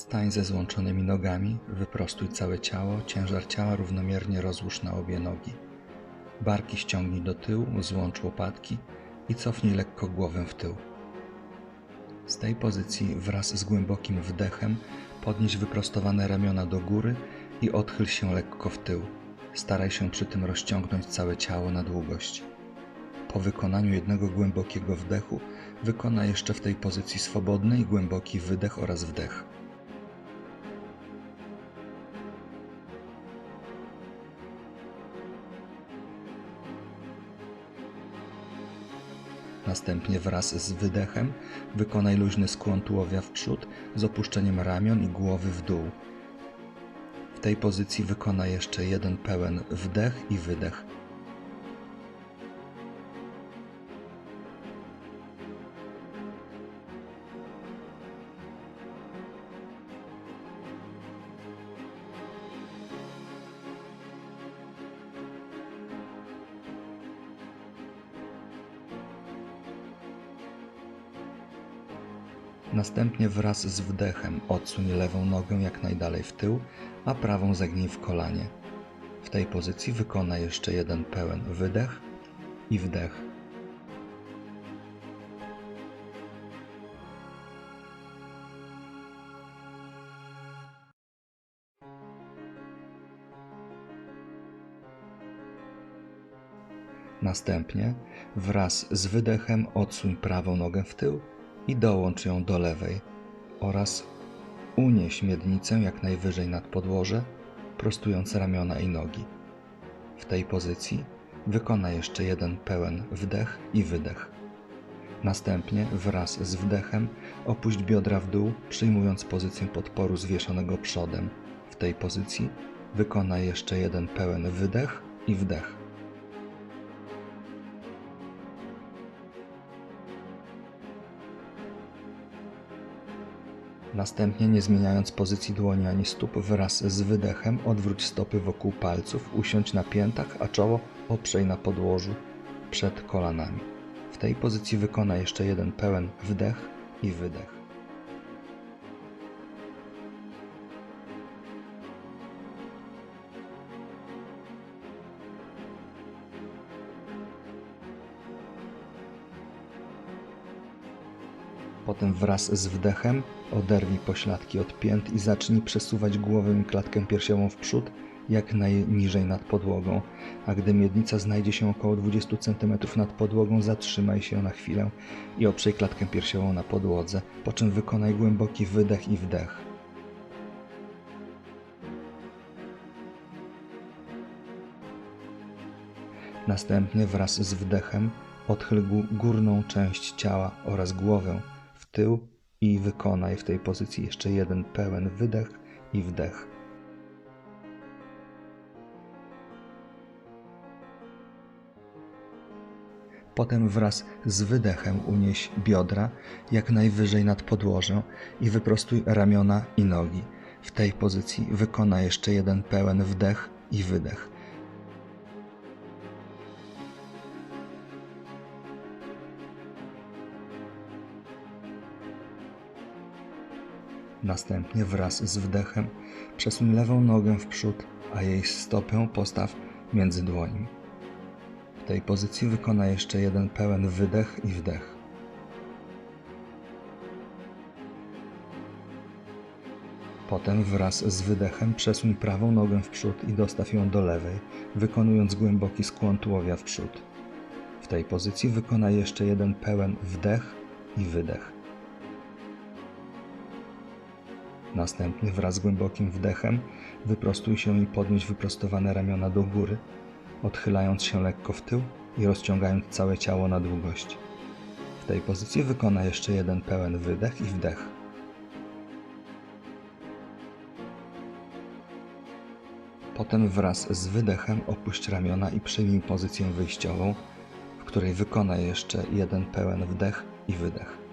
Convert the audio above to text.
Stań ze złączonymi nogami, wyprostuj całe ciało, ciężar ciała równomiernie rozłóż na obie nogi. Barki ściągnij do tyłu, złącz łopatki i cofnij lekko głowę w tył. Z tej pozycji wraz z głębokim wdechem podnieś wyprostowane ramiona do góry i odchyl się lekko w tył. Staraj się przy tym rozciągnąć całe ciało na długość. Po wykonaniu jednego głębokiego wdechu wykona jeszcze w tej pozycji swobodnej głęboki wydech oraz wdech. Następnie wraz z wydechem wykonaj luźny skłon tułowia w przód z opuszczeniem ramion i głowy w dół. W tej pozycji wykonaj jeszcze jeden pełen wdech i wydech. Następnie wraz z wdechem odsuń lewą nogę jak najdalej w tył, a prawą zagnij w kolanie. W tej pozycji wykonaj jeszcze jeden pełen wydech i wdech. Następnie wraz z wydechem odsuń prawą nogę w tył i dołącz ją do lewej oraz unieś miednicę jak najwyżej nad podłoże, prostując ramiona i nogi. W tej pozycji wykonaj jeszcze jeden pełen wdech i wydech. Następnie wraz z wdechem opuść biodra w dół, przyjmując pozycję podporu zwieszonego przodem. W tej pozycji wykonaj jeszcze jeden pełen wydech i wdech. Następnie, nie zmieniając pozycji dłoni ani stóp, wraz z wydechem odwróć stopy wokół palców, usiądź na piętach, a czoło oprzej na podłożu przed kolanami. W tej pozycji wykonaj jeszcze jeden pełen wdech i wydech. Potem wraz z wdechem oderwij pośladki od pięt i zacznij przesuwać głowę i klatkę piersiową w przód, jak najniżej nad podłogą. A gdy miednica znajdzie się około 20 cm nad podłogą, zatrzymaj się na chwilę i oprzej klatkę piersiową na podłodze, po czym wykonaj głęboki wydech i wdech. Następnie wraz z wdechem odchyl gó- górną część ciała oraz głowę tył i wykonaj w tej pozycji jeszcze jeden pełen wydech i wdech. Potem wraz z wydechem unieś biodra jak najwyżej nad podłożę i wyprostuj ramiona i nogi. W tej pozycji wykonaj jeszcze jeden pełen wdech i wydech. Następnie wraz z wdechem przesuń lewą nogę w przód, a jej stopę postaw między dłońmi. W tej pozycji wykonaj jeszcze jeden pełen wydech i wdech. Potem wraz z wydechem przesuń prawą nogę w przód i dostaw ją do lewej, wykonując głęboki skłon tułowia w przód. W tej pozycji wykonaj jeszcze jeden pełen wdech i wydech. Następnie wraz z głębokim wdechem wyprostuj się i podnieś wyprostowane ramiona do góry, odchylając się lekko w tył i rozciągając całe ciało na długość. W tej pozycji wykonaj jeszcze jeden pełen wydech i wdech. Potem wraz z wydechem opuść ramiona i przyjmij pozycję wyjściową, w której wykonaj jeszcze jeden pełen wdech i wydech.